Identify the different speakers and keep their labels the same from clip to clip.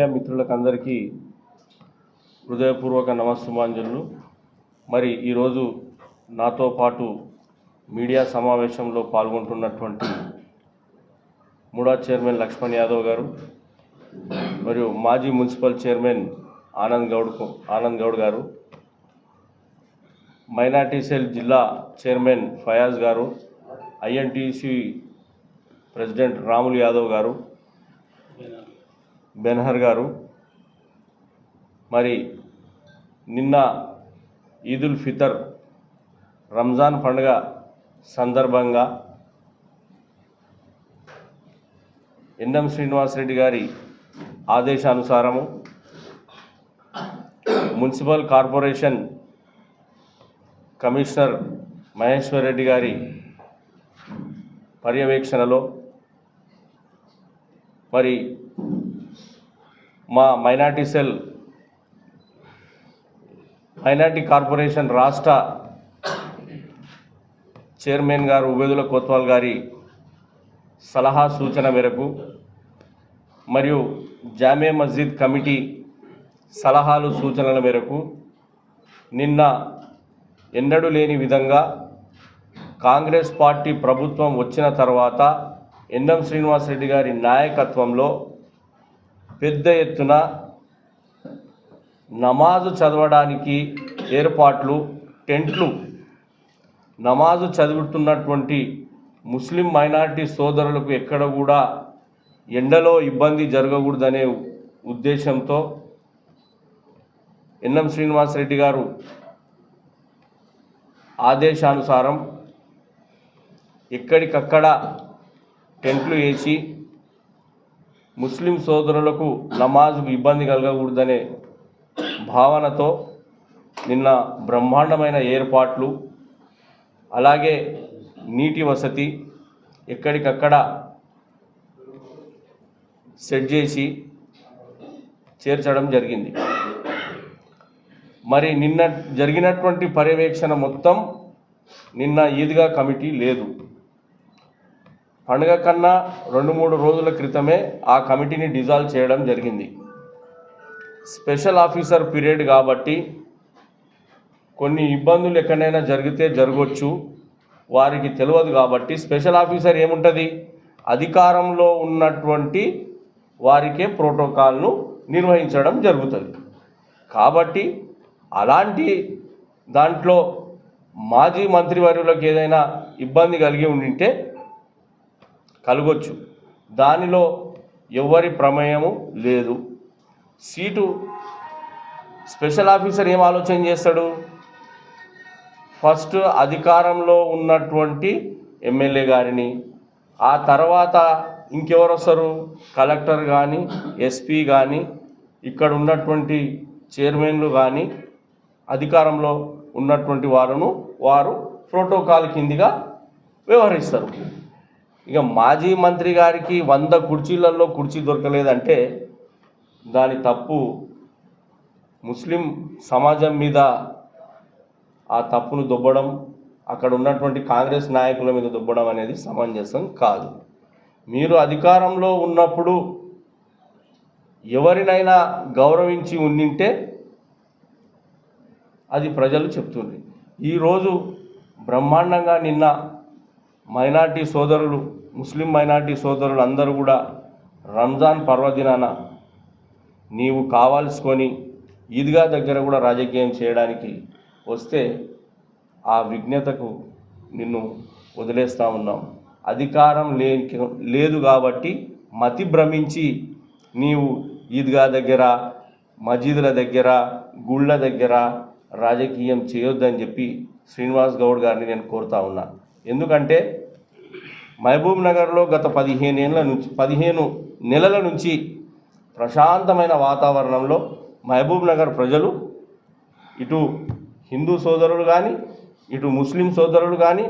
Speaker 1: Media మిత్రులకు అందరికీ హృదయపూర్వక నమస్సుమాంజలు. మరి ఈరోజు నాతో పాటు మీడియా సమావేశంలో పాల్గొంటున్నటువంటి ముడా చైర్మన్ లక్ష్మణ్ యాదవ్ గారు మరియు మాజీ municipal chairman Anand Gaud Anand Gaud garu minority cell జిల్లా chairman Fayaz garu INTC president Ramulu Yadav గారు బెన్హర్ గారు. మరి నిన్న ఈదుల్ ఫితర్ రంజాన్ పండుగ సందర్భంగా ఎన్ఎం శ్రీనివాసరెడ్డి గారి ఆదేశానుసారము municipal corporation commissioner Maheshwar Reddy గారి పర్యవేక్షణలో మరి మా మైనార్టీ సెల్ మైనార్టీ కార్పొరేషన్ రాష్ట్ర చైర్మన్ గారు ఉబేదుల కోత్వాల్ గారి సలహా సూచన మేరకు మరియు జామే మస్జిద్ కమిటీ సలహాలు సూచనల మేరకు నిన్న ఎన్నడూ లేని విధంగా కాంగ్రెస్ పార్టీ ప్రభుత్వం వచ్చిన తర్వాత ఎన్ఎం శ్రీనివాసరెడ్డి గారి నాయకత్వంలో పెద్ద ఎత్తున నమాజు చదవడానికి ఏర్పాట్లు టెంట్లు. నమాజు చదువుతున్నటువంటి ముస్లిం మైనారిటీ సోదరులకు ఎక్కడ కూడా ఎండలో ఇబ్బంది జరగకూడదనే ఉద్దేశంతో ఎన్ఎం శ్రీనివాసరెడ్డి గారు ఆదేశానుసారం ఎక్కడికక్కడ టెంట్లు వేసి ముస్లిం సోదరులకు నమాజ్కు ఇబ్బంది కలగకూడదనే భావనతో నిన్న బ్రహ్మాండమైన ఏర్పాట్లు అలాగే నీటి వసతి ఎక్కడికక్కడ సెట్ చేసి చేర్చడం జరిగింది. మరి నిన్న జరిగినటువంటి పర్యవేక్షణ మొత్తం నిన్న ఈద్గా కమిటీ లేదు. పండుగ కన్నా రెండు మూడు రోజుల క్రితమే ఆ కమిటీని డిజాల్వ్ చేయడం జరిగింది. స్పెషల్ ఆఫీసర్ పీరియడ్ కాబట్టి కొన్ని ఇబ్బందులు ఎక్కడైనా జరిగితే జరగవచ్చు వారికి తెలియదు కాబట్టి స్పెషల్ ఆఫీసర్ ఏముంటుంది? అధికారంలో ఉన్నటువంటి వారికే ప్రోటోకాల్ను నిర్వహించడం జరుగుతుంది. కాబట్టి అలాంటి దాంట్లో మాజీ మంత్రివర్యులకు ఏదైనా ఇబ్బంది కలిగి ఉండింటే కలగొచ్చు. దానిలో ఎవరి ప్రమేయము లేదు. సీటు స్పెషల్ ఆఫీసర్ ఏం ఆలోచన చేస్తాడు? ఫస్ట్ అధికారంలో ఉన్నటువంటి ఎమ్మెల్యే గారిని ఆ తర్వాత ఇంకెవరు వస్తారు? కలెక్టర్ కానీ ఎస్పీ కానీ ఇక్కడ ఉన్నటువంటి చైర్మన్లు కానీ అధికారంలో ఉన్నటువంటి వారును వారు ప్రోటోకాల్ కిందిగా వ్యవహరిస్తారు. ఇక మాజీ మంత్రి గారికి వంద కుర్చీలలో కుర్చీ దొరకలేదంటే దాని తప్పు ముస్లిం సమాజం మీద ఆ తప్పును దొబ్బడం అక్కడ ఉన్నటువంటి కాంగ్రెస్ నాయకుల మీద దొబ్బడం అనేది సమంజసం కాదు. మీరు అధికారంలో ఉన్నప్పుడు ఎవరినైనా గౌరవించి ఉండింటే అది ప్రజలు చెప్తుంది ఈరోజు బ్రహ్మాండంగా నిన్న మైనార్టీ సోదరులు ముస్లిం మైనార్టీ సోదరులు అందరూ కూడా రంజాన్ పర్వదినాన నీవు కావాల్సుకొని ఈద్గా దగ్గర కూడా రాజకీయం చేయడానికి వస్తే ఆ విజ్ఞతకు నిన్ను వదిలేస్తూ ఉన్నాం. అధికారం లే లేదు కాబట్టి మతి భ్రమించి నీవు ఈద్గా దగ్గర మసీదుల దగ్గర గుళ్ళ దగ్గర రాజకీయం చేయొద్దని చెప్పి శ్రీనివాస్ గౌడ్ గారిని నేను కోరుతా ఉన్నా. ఎందుకంటే మహబూబ్ నగర్లో గత పదిహేను ఏళ్ళ నుంచి పదిహేను నెలల నుంచి ప్రశాంతమైన వాతావరణంలో మహబూబ్ నగర్ ప్రజలు ఇటు హిందూ సోదరులు కానీ ఇటు ముస్లిం సోదరులు కానీ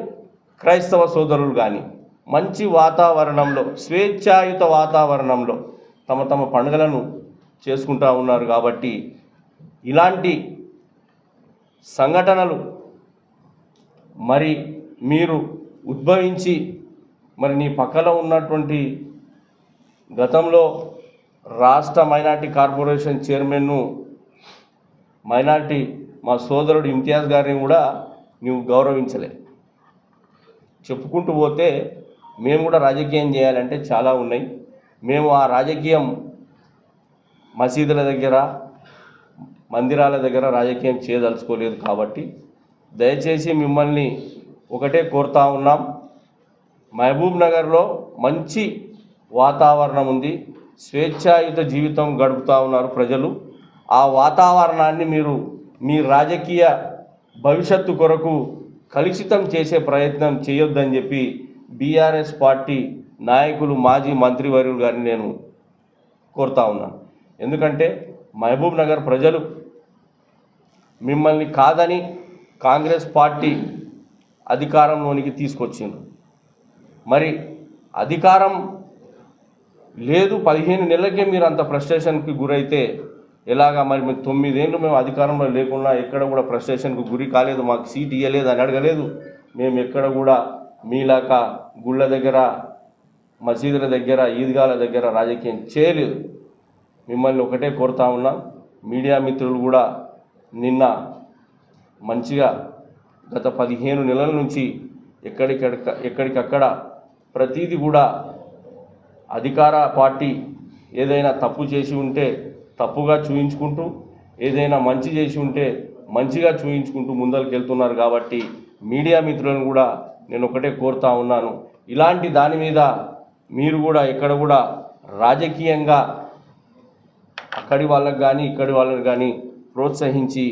Speaker 1: క్రైస్తవ సోదరులు కానీ మంచి వాతావరణంలో స్వేచ్ఛాయుత వాతావరణంలో తమ తమ పండుగలను చేసుకుంటా ఉన్నారు కాబట్టి ఇలాంటి సంఘటనలు మరి మీరు ఉద్భవించి మరి నీ పక్కన ఉన్నటువంటి గతంలో రాష్ట్ర మైనార్టీ కార్పొరేషన్ చైర్మన్ను మైనార్టీ మా సోదరుడు ఇమ్తియాజ్ గారిని కూడా నువ్వు గౌరవించలే. చెప్పుకుంటూ పోతే మేము కూడా రాజకీయం చేయాలంటే చాలా ఉన్నాయి. మేము ఆ రాజకీయం మసీదుల దగ్గర మందిరాల దగ్గర రాజకీయం చేయదలుచుకోలేదు కాబట్టి దయచేసి మిమ్మల్ని ఒకటే కోరుతా ఉన్నాం. మహబూబ్ నగర్లో మంచి వాతావరణం ఉంది. స్వేచ్ఛాయుత జీవితం గడుపుతూ ఉన్నారు ప్రజలు. ఆ వాతావరణాన్ని మీరు మీ రాజకీయ భవిష్యత్తు కొరకు కలుషితం చేసే ప్రయత్నం చేయొద్దని చెప్పి బీఆర్ఎస్ పార్టీ నాయకులు మాజీ మంత్రివర్యులు గారిని నేను కోరుతా ఉన్నాను. ఎందుకంటే మహబూబ్ నగర్ ప్రజలు మిమ్మల్ని కాదని కాంగ్రెస్ పార్టీ అధికారంలోనికి తీసుకొచ్చింది. మరి అధికారం లేదు పదిహేను నెలలకే మీరు అంత ఫ్రస్ట్రేషన్కి గురైతే ఎలాగా? మరి మేము తొమ్మిదేళ్ళు మేము అధికారంలో లేకుండా ఎక్కడ కూడా ఫ్రస్ట్రేషన్కు గురి కాలేదు మాకు సీట్ ఇవ్వలేదు అని అడగలేదు. మేము ఎక్కడ కూడా మీలాక గుళ్ళ దగ్గర మసీదుల దగ్గర ఈద్గాల దగ్గర రాజకీయం చేయలేదు. మిమ్మల్ని ఒకటే కోరుతా ఉన్నాం మీడియా మిత్రులు కూడా నిన్న మంచిగా గత పదిహేను నెలల నుంచి ఎక్కడికక్కడ ఎక్కడికక్కడ ప్రతీది కూడా అధికార పార్టీ ఏదైనా తప్పు చేసి ఉంటే తప్పుగా చూయించుకుంటూ ఏదైనా మంచి చేసి ఉంటే మంచిగా చూయించుకుంటూ ముందరికి వెళ్తున్నారు కాబట్టి మీడియా మిత్రులను కూడా నేను ఒకటే కోరుతా ఉన్నాను. ఇలాంటి దాని మీద మీరు కూడా ఎక్కడ కూడా రాజకీయంగా అక్కడి వాళ్ళకి కానీ ఇక్కడి వాళ్ళని కానీ ప్రోత్సహించి